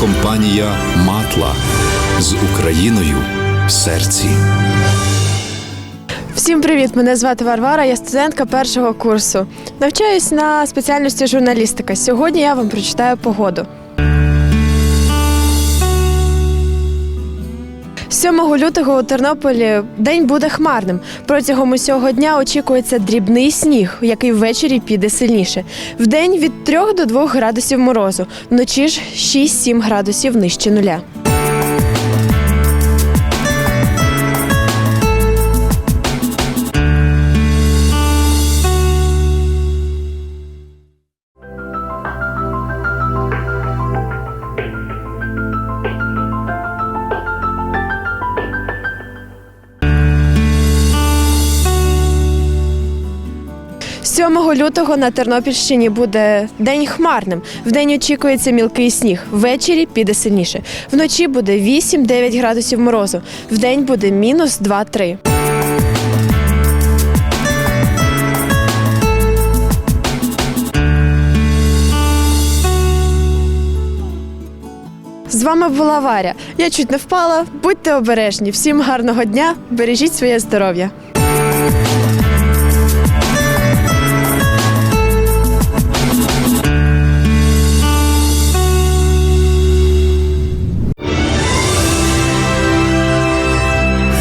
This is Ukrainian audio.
компанія Матла з Україною в серці. Всім привіт! Мене звати Варвара, я студентка першого курсу. Навчаюсь на спеціальності журналістика. Сьогодні я вам прочитаю погоду. 7 лютого у Тернополі день буде хмарним. Протягом усього дня очікується дрібний сніг, який ввечері піде сильніше. Вдень від 3 до 2 градусів морозу, вночі ж 6-7 градусів нижче нуля. – 7 лютого на Тернопільщині буде день хмарним. Вдень очікується мілкий сніг. Ввечері піде сильніше. Вночі буде 8-9 градусів морозу. Вдень буде мінус 2-3. З вами була Варя. Я чуть не впала. Будьте обережні. Всім гарного дня. Бережіть своє здоров'я.